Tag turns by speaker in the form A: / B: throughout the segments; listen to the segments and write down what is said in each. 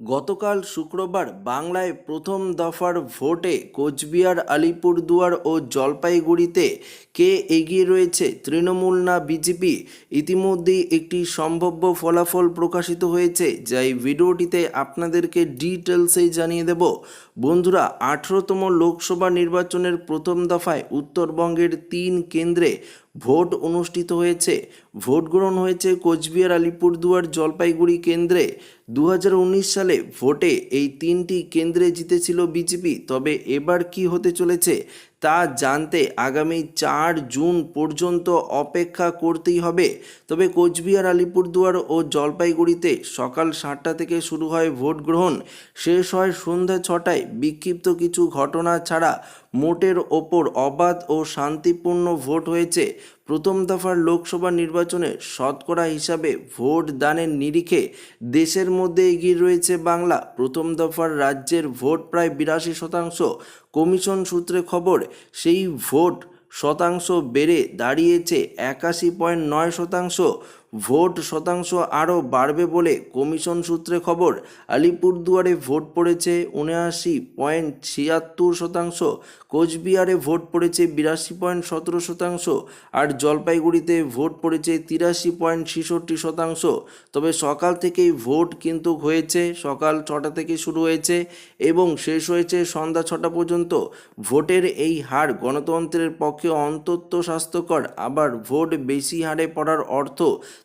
A: গতকাল শুক্রবার বাংলায় প্রথম দফার ভোটে কোচবিহার, আলিপুরদুয়ার ও জলপাইগুড়িতে কে এগিয়ে রয়েছে তৃণমূল না বিজেপি, ইতিমধ্যেই একটি সম্ভাব্য ফলাফল প্রকাশিত হয়েছে। যা এই ভিডিওটিতে আপনাদেরকে ডিটেলসেই জানিয়ে দেব। বন্ধুরা, আঠেরোতম লোকসভা নির্বাচনের প্রথম দফায় উত্তরবঙ্গের তিন কেন্দ্রে ভোট অনুষ্ঠিত হয়েছে। ভোট গ্রহণ হয়েছে কোচবিহার, আলিপুরদুয়ার, জলপাইগুড়ি কেন্দ্রে। দু হাজার উনিশ সালে ভোটে এই তিনটি কেন্দ্রে জিতেছিল বিজেপি, তবে এবার কি হতে চলেছে তা জানতে আগামী চার জুন পর্যন্ত অপেক্ষা করতেই হবে। তবে কোচবিহার, আলিপুরদুয়ার ও জলপাইগুড়িতে সকাল সাতটা থেকে শুরু হয় ভোট গ্রহণ। শেষ হয় সন্ধ্যা ছটায়। বিক্ষিপ্ত কিছু ঘটনা ছাড়া মোটের ওপর অবাধ ও শান্তিপূর্ণ ভোট হয়েছে। প্রথম দফার লোকসভা নির্বাচনে শতকরা হিসাবে ভোট দানের নিরিখে দেশের মধ্যে এগিয়ে রয়েছে বাংলা। প্রথম দফার রাজ্যের ভোট প্রায় বিরাশি শতাংশ। কমিশন সূত্রে খবর, সেই ভোট শতাংশ বেড়ে দাঁড়িয়েছে একাশি পয়েন্ট নয় শতাংশ। ভোট শতাংশ আরও বাড়বে বলে কমিশন সূত্রে খবর, আলিপুরদুয়ারে ভোট পড়েছে উনআশি পয়েন্ট ছিয়াত্তর শতাংশ, কোচবিহারে ভোট পড়েছে বিরাশি পয়েন্ট সতেরো শতাংশ আর জলপাইগুড়িতে ভোট পড়েছে তিরাশি পয়েন্ট ছেষট্টি শতাংশ। তবে সকাল থেকেই ভোট কিন্তু হয়েছে, সকাল ছটা থেকে শুরু হয়েছে এবং শেষ হয়েছে সন্ধ্যা ছটা পর্যন্ত। ভোটের এই হার গণতন্ত্রের পক্ষে অন্তত স্বাস্থ্যকর, আবার ভোট বেশি হারে পড়ার অর্থ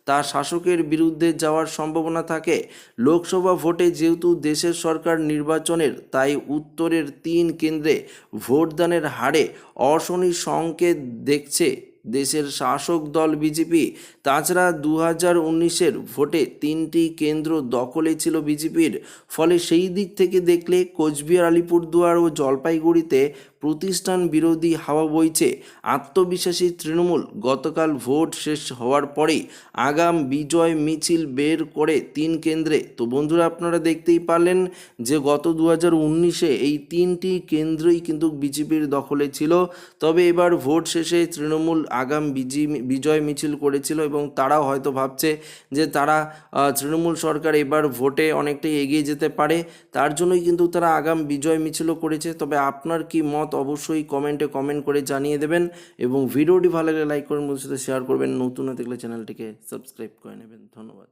A: তা শাসকের বিরুদ্ধে যাওয়ার সম্ভাবনা থাকে। লোকসভা ভোটে যেহেতু দেশের সরকার নির্বাচনের, তাই উত্তরের তিন কেন্দ্রে ভোটদানের হারে অশনি সংকেত দেখছে দেশের শাসক দল বিজেপি। তাছাড়া দু হাজার উনিশের ভোটে তিনটি কেন্দ্র দখলে ছিল বিজেপির। ফলে সেই দিক থেকে দেখলে কোচবিহার, আলিপুরদুয়ার ও জলপাইগুড়িতে প্রতিষ্ঠান বিরোধী হাওয়া বইছে। আত্মবিশ্বাসী তৃণমূল গতকাল ভোট শেষ হওয়ার পরেই আগাম বিজয় মিছিল বের করে তিন কেন্দ্রে। তো বন্ধুরা, আপনারা দেখতেই পারলেন যে গত দু হাজার উনিশে এই তিনটি কেন্দ্রই কিন্তু বিজেপির দখলে ছিল। তবে এবার ভোট শেষে তৃণমূল আগাম বিজি বিজয় মিছিল করেছিল এবং তারাও হয়তো ভাবছে যে তারা তৃণমূল সরকার এবার ভোটে অনেকটাই এগিয়ে যেতে পারে। তার জন্যই কিন্তু তারা আগাম বিজয় মিছিলও করেছে। তবে আপনার কি মত অবশ্যই কমেন্টে কমেন্ট করে জানিয়ে দেবেন এবং ভিডিওটি ভালো লাগলে লাইক করবেন বন্ধুর সাথে শেয়ার করবেন। নতুন হয়ে দেখলে চ্যানেলটিকে সাবস্ক্রাইব করে নেবেন। ধন্যবাদ।